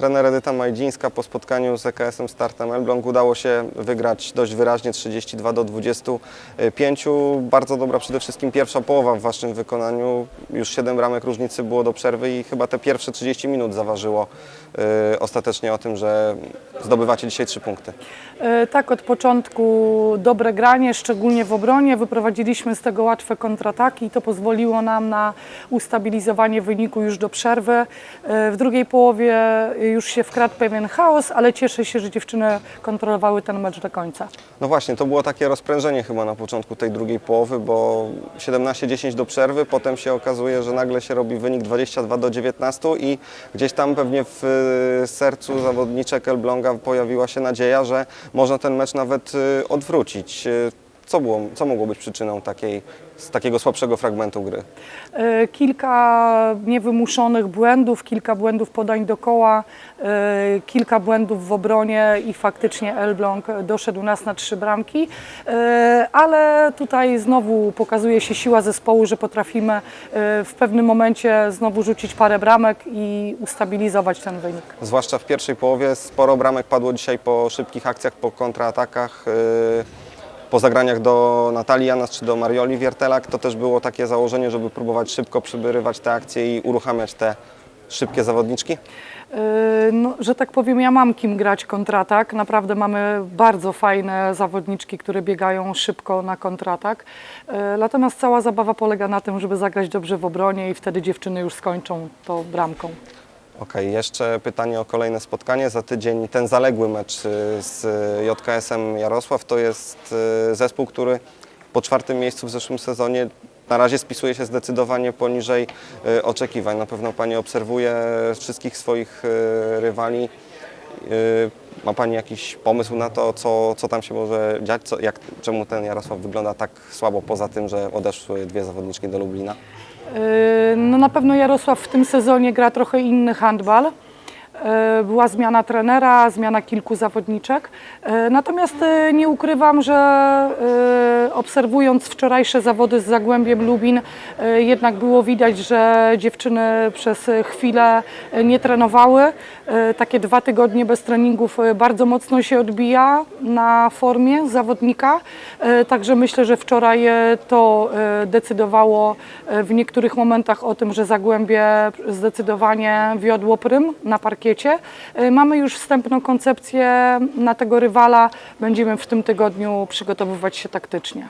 trener Edyta Majdzińska po spotkaniu z EKS-em Startem Elbląg udało się wygrać dość wyraźnie 32 do 25. Bardzo dobra przede wszystkim pierwsza połowa w Waszym wykonaniu. Już 7 bramek różnicy było do przerwy i chyba te pierwsze 30 minut zaważyło y, ostatecznie o tym, że zdobywacie dzisiaj 3 punkty. E, Tak, od początku dobre granie, szczególnie w obronie. Wyprowadziliśmy z tego łatwe kontrataki i to pozwoliło nam na ustabilizowanie wyniku już do przerwy. E, W drugiej połowie już się wkradł pewien chaos, ale cieszę się, że dziewczyny kontrolowały ten mecz do końca. No właśnie, to było takie rozprężenie chyba na początku tej drugiej połowy, bo 17-10 do przerwy, potem się okazuje, że nagle się robi wynik 22 do 19 i gdzieś tam pewnie w y, sercu zawodniczek Elbląga pojawiła się nadzieja, że można ten mecz nawet y, odwrócić. Co, było, co mogło być przyczyną takiej, z takiego słabszego fragmentu gry? E, Kilka niewymuszonych błędów, kilka błędów podań do koła, e, kilka błędów w obronie i faktycznie Elbląg doszedł nas na trzy bramki, E, ale tutaj znowu pokazuje się siła zespołu, że potrafimy w pewnym momencie znowu rzucić parę bramek i ustabilizować ten wynik. Zwłaszcza w pierwszej połowie sporo bramek padło dzisiaj po szybkich akcjach, po kontratakach, po zagraniach do Natalii Janas czy do Marioli Wiertelak. To też było takie założenie, żeby próbować szybko przybyrywać te akcje i uruchamiać te szybkie zawodniczki. Yy, No, że tak powiem, ja mam kim grać kontratak. Naprawdę mamy bardzo fajne zawodniczki, które biegają szybko na kontratak. Yy, Natomiast cała zabawa polega na tym, żeby zagrać dobrze w obronie i wtedy dziewczyny już skończą to bramką. Okej, jeszcze pytanie o kolejne spotkanie. Za tydzień ten zaległy mecz y, z JKS-em Jarosław to jest y, zespół, który po czwartym miejscu w zeszłym sezonie na razie spisuje się zdecydowanie poniżej y, oczekiwań. Na pewno Pani obserwuje wszystkich swoich rywali. Ma Pani jakiś pomysł na to, co, co tam się może dziać? Co, jak, czemu ten Jarosław wygląda tak słabo, poza tym, że odeszły dwie zawodniczki do Lublina? Yy, No na pewno Jarosław w tym sezonie gra trochę inny handbal. Yy, Była zmiana trenera, zmiana kilku zawodniczek. Yy, Natomiast yy, nie ukrywam, że obserwując wczorajsze zawody z Zagłębiem Lubin, jednak było widać, że dziewczyny przez chwilę nie trenowały. Takie dwa tygodnie bez treningów bardzo mocno się odbija na formie zawodnika. Także myślę, że wczoraj to decydowało w niektórych momentach o tym, że Zagłębie zdecydowanie wiodło prym na parkiecie. Yy, Mamy już wstępną koncepcję na tego rywala. Będziemy w tym tygodniu przygotowywać się taktycznie.